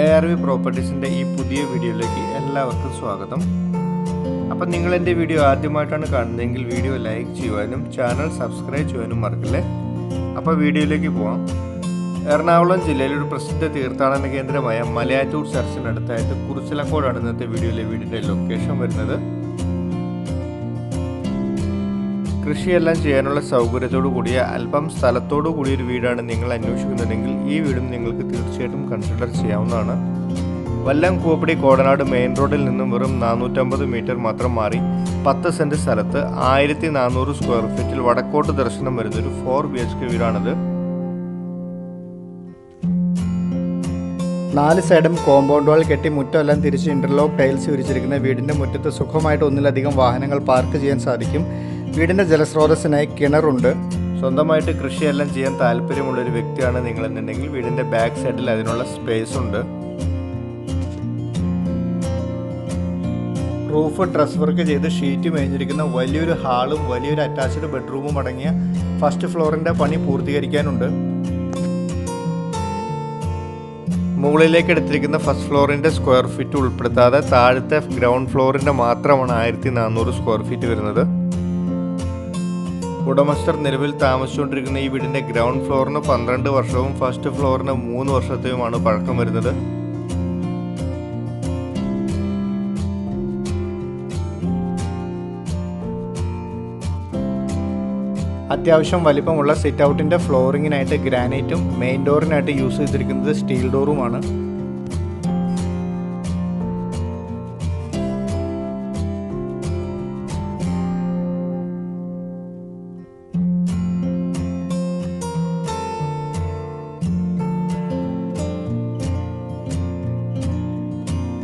A R V പ്രോപ്പർട്ടീസിന്റെ ഈ പുതിയ വീഡിയോയിലേക്ക് എല്ലാവർക്കും സ്വാഗതം. അപ്പം നിങ്ങൾ എന്റെ വീഡിയോ ആദ്യമായിട്ടാണ് കാണുന്നതെങ്കിൽ വീഡിയോ ലൈക്ക് ചെയ്യുവാനും ചാനൽ സബ്സ്ക്രൈബ് ചെയ്യുവാനും മറക്കില്ലേ? അപ്പോൾ വീഡിയോയിലേക്ക് പോവാം. എറണാകുളം ജില്ലയിലെ ഒരു പ്രസിദ്ധ തീർത്ഥാടന കേന്ദ്രമായ മലയാറ്റൂർ ചർച്ചിനടുത്തായിട്ട് കുറിച്ചിലക്കോടാണ് ഇന്നത്തെ വീഡിയോയിലെ വീടിന്റെ ലൊക്കേഷൻ വരുന്നത്. കൃഷിയെല്ലാം ചെയ്യാനുള്ള സൗകര്യത്തോടു കൂടിയ അല്പം സ്ഥലത്തോടു കൂടിയ ഒരു വീടാണ് നിങ്ങൾ അന്വേഷിക്കുന്നതെങ്കിൽ ഈ വീടും നിങ്ങൾക്ക് തീർച്ചയായിട്ടും കൺസിഡർ ചെയ്യാവുന്നതാണ്. വല്ലം കൂപ്പടി കോടനാട് മെയിൻ റോഡിൽ നിന്നും വെറും നാനൂറ്റമ്പത് മീറ്റർ മാത്രം മാറി പത്ത് സെന്റ് സ്ഥലത്ത് ആയിരത്തി നാനൂറ് സ്ക്വയർ ഫീറ്റിൽ വടക്കോട്ട് ദർശനം വരുന്ന ഒരു ഫോർ ബി എച്ച് കെ വീടാണിത്. നാല് സൈഡും കോമ്പൗണ്ട് വാൾ കെട്ടി മുറ്റമെല്ലാം തിരിച്ച് ഇന്റർലോക്ക് ടൈൽസ് വിരിച്ചിരിക്കുന്ന വീടിന്റെ മുറ്റത്ത് സുഖമായിട്ട് ഒന്നിലധികം വാഹനങ്ങൾ പാർക്ക് ചെയ്യാൻ സാധിക്കും. വീടിന്റെ ജലസ്രോതസ്സിനായി കിണറുണ്ട്. സ്വന്തമായിട്ട് കൃഷിയെല്ലാം ചെയ്യാൻ താല്പര്യമുള്ള ഒരു വ്യക്തിയാണ് നിങ്ങളെന്നുണ്ടെങ്കിൽ വീടിന്റെ ബാക്ക് സൈഡിൽ അതിനുള്ള സ്പേസ് ഉണ്ട്. റൂഫ് ഡ്രസ് വർക്ക് ചെയ്ത് ഷീറ്റ് മേഞ്ഞിരിക്കുന്ന വലിയൊരു ഹാളും വലിയൊരു അറ്റാച്ച്ഡ് ബെഡ്റൂമും അടങ്ങിയ ഫസ്റ്റ് ഫ്ലോറിന്റെ പണി പൂർത്തീകരിക്കാനുണ്ട്. മുകളിലേക്ക് എടുത്തിരിക്കുന്ന ഫസ്റ്റ് ഫ്ലോറിന്റെ സ്ക്വയർ ഫീറ്റ് ഉൾപ്പെടുത്താതെ താഴത്തെ ഗ്രൗണ്ട് ഫ്ലോറിന്റെ മാത്രമാണ് ആയിരത്തി നാനൂറ് സ്ക്വയർ ഫീറ്റ് വരുന്നത്. ഉടമസ്ഥർ നിലവിൽ താമസിച്ചുകൊണ്ടിരിക്കുന്ന ഈ വീടിന്റെ ഗ്രൗണ്ട് ഫ്ലോറിന് പന്ത്രണ്ട് വർഷവും ഫസ്റ്റ് ഫ്ലോറിന് മൂന്ന് വർഷത്തെയുമാണ് പഴക്കം വരുന്നത്. അത്യാവശ്യം വലിപ്പമുള്ള സിറ്റ് ഔട്ടിന്റെ ഫ്ലോറിങ്ങിനായിട്ട് ഗ്രാനൈറ്റും മെയിൻ ഡോറിനായിട്ട് യൂസ് ചെയ്തിരിക്കുന്നത് സ്റ്റീൽ ഡോറുമാണ്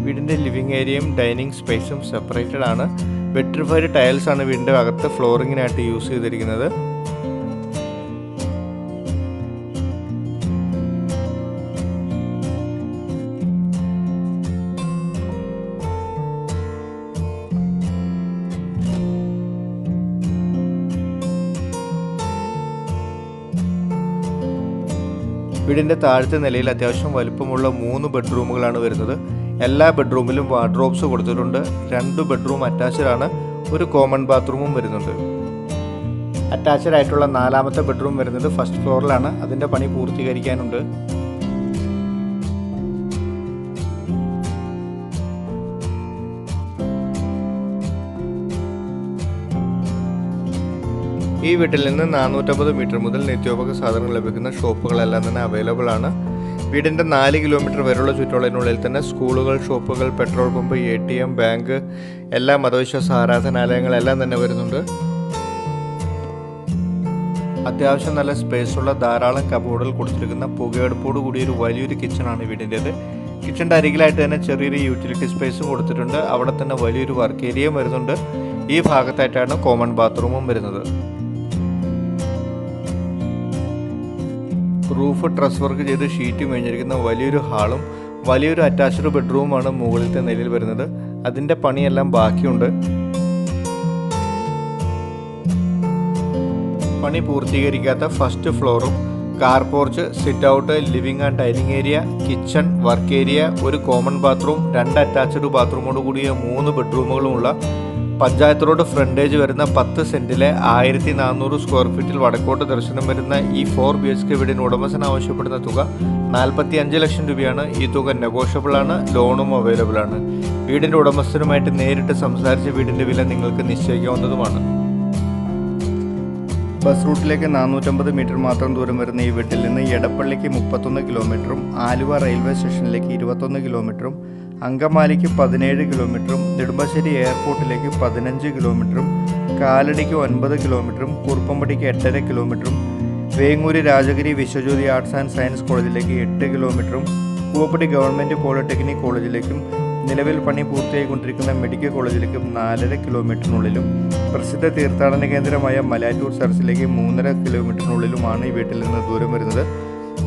വീടിന്റെ ലിവിങ് ഏരിയയും ഡൈനിങ് സ്പേസും സെപ്പറേറ്റഡ് ആണ്. വെട്രിഫൈഡ് ടൈൽസ് ആണ് വീടിന്റെ അകത്ത് ഫ്ലോറിങ്ങിനായിട്ട് യൂസ് ചെയ്തിരിക്കുന്നത്. വീടിന്റെ താഴത്തെ നിലയിൽ അത്യാവശ്യം വലുപ്പമുള്ള മൂന്ന് ബെഡ്റൂമുകളാണ് വരുന്നത്. എല്ലാ ബെഡ്റൂമിലും വാർഡ്രോബ്സ് കൊടുത്തിട്ടുണ്ട്. രണ്ട് ബെഡ്റൂം അറ്റാച്ച്ഡ് ആണ് ഒരു കോമൺ ബാത്റൂമും വരുന്നുണ്ട്. അറ്റാച്ച്ഡ് ആയിട്ടുള്ള നാലാമത്തെ ബെഡ്റൂം വരുന്നത് ഫസ്റ്റ് ഫ്ലോറിലാണ്. അതിന്റെ പണി പൂർത്തീകരിക്കാനുണ്ട്. ഈ വീട്ടിൽ നിന്ന് നാനൂറ്റമ്പത് മീറ്റർ മുതൽ നിത്യോപക സാധനങ്ങൾ ലഭിക്കുന്ന ഷോപ്പുകളെല്ലാം തന്നെ അവൈലബിൾ ആണ് വീടിന്റെ നാല് കിലോമീറ്റർ വരെയുള്ള ചുറ്റളവിനുള്ളിൽ തന്നെ സ്കൂളുകൾ ഷോപ്പുകൾ petrol pump A T M bank എല്ലാ മതവിശ്വാസ ആരാധനാലയങ്ങളെല്ലാം തന്നെ വരുന്നുണ്ട്. അത്യാവശ്യം നല്ല സ്പേസുള്ള ധാരാളം കബോർഡുകൾ കൊടുത്തിരിക്കുന്ന പുകയെടുപ്പോട് കൂടിയ ഒരു വലിയൊരു കിച്ചണാണ് വീടിന്റേത് കിച്ചന്റെ അരികിലായിട്ട് തന്നെ ചെറിയൊരു യൂട്ടിലിറ്റി സ്പേസ് കൊടുത്തിട്ടുണ്ട്. അവിടെ തന്നെ വലിയൊരു വർക്ക് ഏരിയയും വരുന്നുണ്ട്. ഈ ഭാഗത്തായിട്ടാണ് കോമൺ ബാത്റൂമും വരുന്നത്. റൂഫ് ട്രസ് വർക്ക് ചെയ്ത് ഷീറ്റ് മേഞ്ഞിരിക്കുന്ന വലിയൊരു ഹാളും വലിയൊരു അറ്റാച്ച്ഡ് ബെഡ്റൂമാണ് മുകളിലത്തെ നിലയിൽ വരുന്നത്. അതിന്റെ പണിയെല്ലാം ബാക്കിയുണ്ട്. പണി പൂർത്തീകരിക്കാത്ത first ഫ്ലോറും car porch sit out living and dining area kitchen work area ഒരു കോമൺ ബാത്റൂം രണ്ട് അറ്റാച്ച്ഡ് ബാത്റൂമോട് കൂടിയ മൂന്ന് ബെഡ്റൂമുകളുമുള്ള പഞ്ചായത്ത് റോഡ് ഫ്രണ്ടേജ് വരുന്ന പത്ത് സെന്റിലെ ആയിരത്തി നാനൂറ് സ്ക്വയർ ഫീറ്റിൽ വടക്കോട്ട് ദർശനം വരുന്ന ഈ ഫോർ ബി എച്ച് കെ വീടിന് ഉടമസ്ഥൻ ആവശ്യപ്പെടുന്ന തുക നാൽപ്പത്തി അഞ്ച് ലക്ഷം രൂപയാണ്. ഈ തുക നെഗോഷ്യബിൾ ആണ് ലോണും അവൈലബിൾ ആണ്. വീടിന്റെ ഉടമസ്ഥനുമായിട്ട് നേരിട്ട് സംസാരിച്ച് വീടിന്റെ വില നിങ്ങൾക്ക് നിശ്ചയിക്കാവുന്നതുമാണ്. ബസ് റൂട്ടിലേക്ക് നാനൂറ്റമ്പത് മീറ്റർ മാത്രം ദൂരം വരുന്ന ഈ വീട്ടിൽ നിന്ന് എടപ്പള്ളിക്ക് മുപ്പത്തൊന്ന് കിലോമീറ്ററും ആലുവ റെയിൽവേ സ്റ്റേഷനിലേക്ക് ഇരുപത്തൊന്ന് കിലോമീറ്ററും അങ്കമാലിക്ക് പതിനേഴ് കിലോമീറ്ററും നെടുമ്പാശ്ശേരി എയർപോർട്ടിലേക്ക് പതിനഞ്ച് കിലോമീറ്ററും കാലടിക്ക് ഒൻപത് കിലോമീറ്ററും കുറുപ്പമ്പടിക്ക് എട്ടര കിലോമീറ്ററും Vengoor Rajagiri Viswajyothi arts and science കോളേജിലേക്ക് എട്ട് കിലോമീറ്ററും കൂവപ്പടി ഗവൺമെന്റ് പോളിടെക്നിക് കോളേജിലേക്കും നിലവിൽ പണി പൂർത്തിയായിക്കൊണ്ടിരിക്കുന്ന മെഡിക്കൽ കോളേജിലേക്കും നാലര കിലോമീറ്ററിനുള്ളിലും പ്രസിദ്ധ തീർത്ഥാടന കേന്ദ്രമായ മലാറ്റൂർ ചർച്ചിലേക്ക് മൂന്നര കിലോമീറ്ററിനുള്ളിലുമാണ് ഈ വീട്ടിൽ നിന്ന് ദൂരം വരുന്നത്.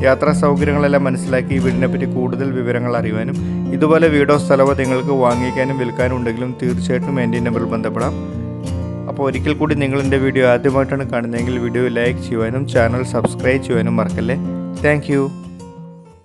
യാത്രാ സൗകര്യങ്ങളെല്ലാം മനസ്സിലാക്കി ഈ വീടിനെപ്പറ്റി കൂടുതൽ വിവരങ്ങൾ അറിയുവാനും ഇതുപോലെ വീടോ സ്ഥലമോ നിങ്ങൾക്ക് വാങ്ങിക്കാനും വിൽക്കാനും ഉണ്ടെങ്കിലും തീർച്ചയായിട്ടും എന്റെ നമ്പറിൽ ബന്ധപ്പെടാം. അപ്പോൾ ഒരിക്കൽ കൂടി നിങ്ങൾ എന്റെ വീഡിയോ ആദ്യമായിട്ടാണ് കാണുന്നതെങ്കിൽ വീഡിയോ ലൈക്ക് ചെയ്യുവാനും ചാനൽ സബ്സ്ക്രൈബ് ചെയ്യുവാനും മറക്കല്ലേ. താങ്ക്